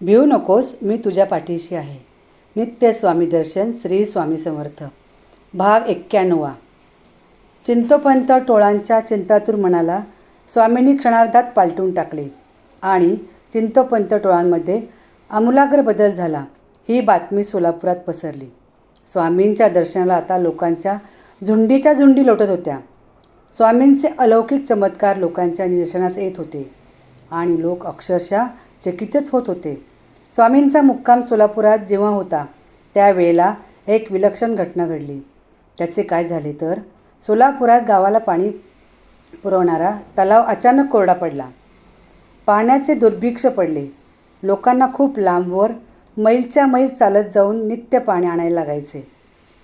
भिऊ नकोस मी तुझ्या पाठीशी आहे. नित्य स्वामी दर्शन श्री स्वामी समर्थ. भाग एक्क्याण्णवा. चिंतोपंत टोळांच्या चिंतातूर मनाला स्वामींनी क्षणार्धात पालटून टाकले आणि चिंतोपंत टोळांमध्ये आमूलाग्र बदल झाला ही बातमी सोलापुरात पसरली. स्वामींच्या दर्शनाला आता लोकांच्या झुंडीच्या झुंडी लोटत होत्या. स्वामींचे अलौकिक चमत्कार लोकांच्या निदर्शनास येत होते आणि लोक अक्षरशः चकितच होत होते. स्वामींचा मुक्काम सोलापुरात जेव्हा होता त्यावेळेला एक विलक्षण घटना घडली. त्याचे काय झाले तर सोलापुरात गावाला पाणी पुरवणारा तलाव अचानक कोरडा पडला. पाण्याचे दुर्भिक्ष पडले. लोकांना खूप लांबवर मैलच्या मैल चालत जाऊन नित्य पाणी आणायला लागायचे.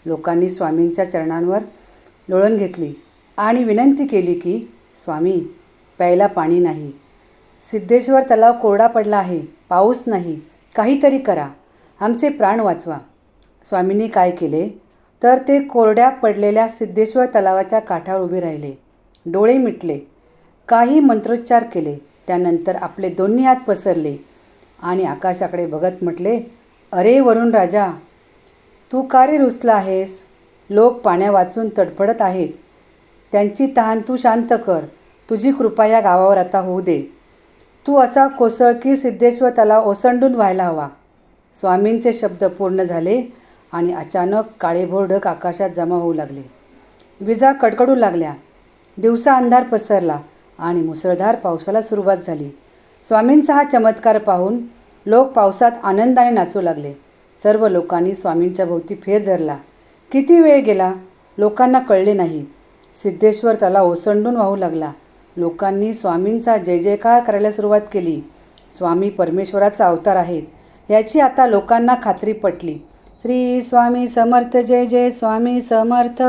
लोकांनी स्वामींच्या चरणांवर लोळण घेतली आणि विनंती केली की स्वामी प्यायला पाणी नाही. सिद्धेश्वर तलाव कोरडा पडला आहे पाऊस नाही काहीतरी करा आमचे प्राण वाचवा. स्वामींनी काय केले? तर ते कोरड्या पडलेल्या सिद्धेश्वर तलावाच्या काठावर उभे राहिले. डोळे मिटले. काही मंत्रोच्चार केले. त्यानंतर आपले दोन्ही हात पसरले आणि आकाशाकडे बघत म्हटले अरे वरुण राजा तू का रे रुसला आहेस? लोक पाण्या वाचून तडफडत आहेत. त्यांची तहान तू शांत कर. तुझी कृपा या गावावर आता होऊ दे. तू असा कोसळ की सिद्धेश्वर तलाव ओसंडून व्हायला हवा. स्वामींचे शब्द पूर्ण झाले आणि अचानक काळेभोर ढग आकाशात जमा होऊ लागले. विजा कडकडू लागल्या. दिवसा अंधार पसरला आणि मुसळधार पावसाला सुरुवात झाली. स्वामींचा हा चमत्कार पाहून लोक पावसात आनंदाने नाचू लागले. सर्व लोकांनी स्वामींच्या भोवती फेर धरला. किती वेळ गेला? लोकांना कळले नाही. सिद्धेश्वर त्याला ओसंडून वाहू लागला. लोकांनी स्वामींचा जय जयकार करायला सुरुवात केली. स्वामी परमेश्वराचा अवतार आहेत. याची आता लोकांना खात्री पटली. श्री स्वामी समर्थ जय जय स्वामी समर्थ.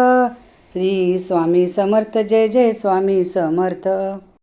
श्री स्वामी समर्थ जय जय स्वामी समर्थ.